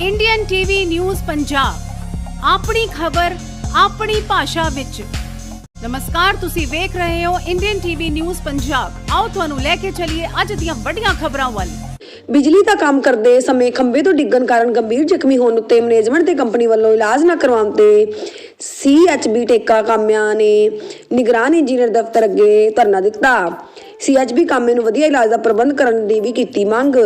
Indian TV news Punjab ਆਪਣੀ ਖਬਰ, ਆਪਣੀ ਭਾਸ਼ਾ ਵਿੱਚ। ਨਮਸਕਾਰ, ਤੁਸੀਂ ਵੇਖ ਰਹੇ ਹੋ ਇੰਡੀਅਨ ਟੀਵੀ ਨਿਊਜ਼ ਪੰਜਾਬ ਆਓ ਤੁਹਾਨੂੰ ਲੈ ਕੇ ਚੱਲੀਏ ਅੱਜ ਦੀਆਂ ਵੱਡੀਆਂ ਖਬਰਾਂ ਵੱਲ। ਬਿਜਲੀ ਦਾ ਕੰਮ ਕਰਦੇ ਸਮੇਂ ਖੰਭੇ ਤੋਂ ਡਿੱਗਣ ਕਾਰਨ ਗੰਭੀਰ ਜ਼ਖਮੀ ਹੋਣ ਉੱਤੇ ਮੈਨੇਜਮੈਂਟ ਤੇ ਕੰਪਨੀ ਵੱਲੋਂ ਇਲਾਜ ਨਾ ਕਰਵਾਉਣ ਤੇ ਸੀਐਚਬੀ ਟੇਕਾ ਕਾਮਿਆਂ ਨੇ ਨਿਗਰਾਨ ਇੰਜੀਨੀਅਰ ਦਫ਼ਤਰ ਅੱਗੇ ਧਰਨਾ ਦਿੱਤਾ। ਸੀਐਚਬੀ ਕਾਮੇ ਨੂੰ ਵਧੀਆ ਇਲਾਜ ਦਾ ਪ੍ਰਬੰਧ ਕਰਨ ਦੀ ਵੀ ਕੀਤੀ ਮੰਗ।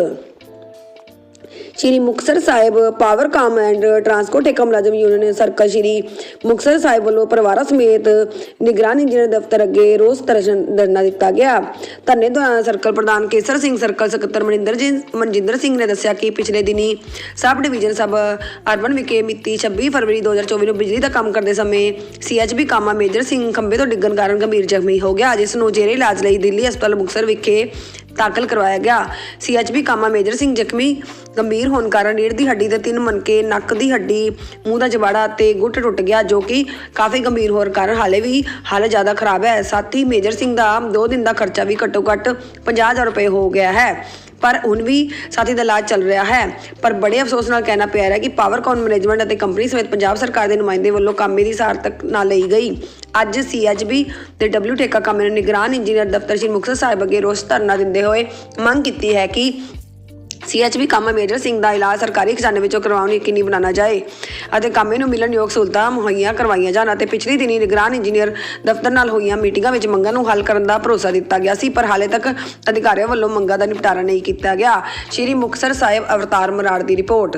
Shri Muktsar Sahib powercom and transport Ekam ਮੁਲਾਜ਼ਮ ਯੂਨੀਅਨ ਸਰਕਲ ਸ਼੍ਰੀ ਮੁਕਤਸਰ ਸਾਹਿਬ ਵੱਲੋਂ ਪਰਿਵਾਰਾਂ ਸਮੇਤ ਨਿਗਰਾਨ ਇੰਜੀਨੀਅਰ ਦਫ਼ਤਰ ਅੱਗੇ ਰੋਸ ਦਰਸ਼ਨ ਧਰਨਾ ਦਿੱਤਾ ਗਿਆ। ਧਰਨੇ ਦੌਰਾਨ ਸਰਕਲ ਪ੍ਰਧਾਨ ਕੇਸਰ ਸਿੰਘ ਸਰਕਲ ਸਕੱਤਰ ਮਨਿੰਦਰ ਜੀ, ਮਨਜਿੰਦਰ ਸਿੰਘ ਨੇ ਦੱਸਿਆ ਕਿ ਪਿਛਲੇ ਦਿਨੀ ਸਬ ਡਿਵੀਜ਼ਨ ਸਬ ਅਰਬਨ ਵਿਖੇ ਮਿਤੀ 26 ਫਰਵਰੀ 2024 ਨੂੰ ਬਿਜਲੀ ਦਾ ਕੰਮ ਕਰਦੇ ਸਮੇਂ ਸੀਐਚਬੀ ਕਾਮਾ ਮੇਜਰ ਸਿੰਘ ਖੰਭੇ ਤੋਂ ਡਿੱਗਣ ਕਾਰਨ ਗੰਭੀਰ ਜ਼ਖਮੀ ਹੋ ਗਿਆ। ਜਿਸ ਨੂੰ ਜੇਰੇ ਇਲਾਜ ਲਈ ਦਿੱਲੀ ਹਸਪਤਾਲ ਮੁਕਤਸਰ ਵਿਖੇ ਦਾਖਲ ਕਰਵਾਇਆ ਗਿਆ। ਸੀਐਚਬੀ ਕਾਮਾ ਮੇਜਰ ਸਿੰਘ ਜ਼ਖਮੀ ਗੰਭੀਰ ਹੋਣ ਕਾਰਨ ਰੀੜ੍ਹ ਦੀ ਹੱਡੀ ਦੇ ਤਿੰਨ ਮਣਕੇ, ਨੱਕ ਦੀ ਹੱਡੀ, ਮੂੰਹ ਦਾ ਜਬਾੜਾ ਤੇ ਗੁੱਟ ਟੁੱਟ ਗਿਆ, ਜੋ ਕਿ ਕਾਫੀ ਗੰਭੀਰ ਹੋਣ ਕਾਰਨ ਹਾਲੇ ਵੀ ਹਾਲਤ ਜ਼ਿਆਦਾ ਖਰਾਬ ਹੈ। ਸਾਥ ਹੀ ਮੇਜਰ ਸਿੰਘ ਦਾ 2 ਦਿਨ ਦਾ ਖਰਚਾ ਵੀ ਘੱਟੋ ਘੱਟ 50000 ਰੁਪਏ ਹੋ ਗਿਆ ਹੈ। ਪਰ ਹੁਣ ਵੀ ਸਾਥੀ ਦਾ ਇਲਾਜ ਚੱਲ ਰਿਹਾ ਹੈ। ਪਰ ਬੜੇ ਅਫਸੋਸ ਨਾਲ ਕਹਿਣਾ ਪਿਆ ਰਿਹਾ ਕਿ ਪਾਵਰਕੌਨ ਮੈਨੇਜਮੈਂਟ ਅਤੇ ਕੰਪਨੀ ਸਮੇਤ ਪੰਜਾਬ ਸਰਕਾਰ ਦੇ ਨੁਮਾਇੰਦੇ ਵੱਲੋਂ ਕਾਮੇ ਦੀ ਸਾਰਥਕ ਨਾ ਲਈ ਗਈ। ਅੱਜ ਸੀਐਚਬੀ ਤੇ ਡਬਲਯੂ ਟੇਕਾ ਕਾਮੇ ਨੇ ਨਿਗਰਾਨ ਇੰਜੀਨੀਅਰ ਦਫ਼ਤਰ ਸ਼੍ਰੀ ਮੁਕਤਸਰ ਸਾਹਿਬ ਅੱਗੇ ਰੋਸ ਧਰਨਾ ਦਿੰਦੇ ਹੋਏ ਮੰਗ ਕੀਤੀ ਹੈ ਕਿ ਸੀਐਚਬੀ ਕਾਮਾ ਮੇਜਰ ਸਿੰਘ ਦਾ ਇਲਾਜ ਸਰਕਾਰੀ ਖਜ਼ਾਨੇ ਵਿੱਚੋਂ ਕਰਵਾਉਣ ਯਕੀਨੀ ਬਣਾਉਣਾ ਜਾਏ ਅਤੇ ਕਾਮੇ ਨੂੰ ਮਿਲਣਯੋਗ ਸਹੂਲਤਾਂ ਮੁਹੱਈਆ ਕਰਵਾਈਆਂ ਜਾਣ ਅਤੇ ਪਿਛਲੀ ਦਿਨੀ ਨਿਗਰਾਨ ਇੰਜੀਨੀਅਰ ਦਫ਼ਤਰ ਨਾਲ ਹੋਈਆਂ ਮੀਟਿੰਗਾਂ ਵਿੱਚ ਮੰਗਾਂ ਨੂੰ ਹੱਲ ਕਰਨ ਦਾ ਭਰੋਸਾ ਦਿੱਤਾ ਗਿਆ ਸੀ, ਪਰ ਹਾਲੇ ਤੱਕ ਅਧਿਕਾਰੀਆਂ ਵੱਲੋਂ ਮੰਗਾਂ ਦਾ ਨਿਪਟਾਰਾ ਨਹੀਂ ਕੀਤਾ ਗਿਆ। ਸ਼੍ਰੀ ਮੁਕਤਸਰ ਸਾਹਿਬ ਅਵਤਾਰ ਮਰਾੜ ਦੀ ਰਿਪੋਰਟ।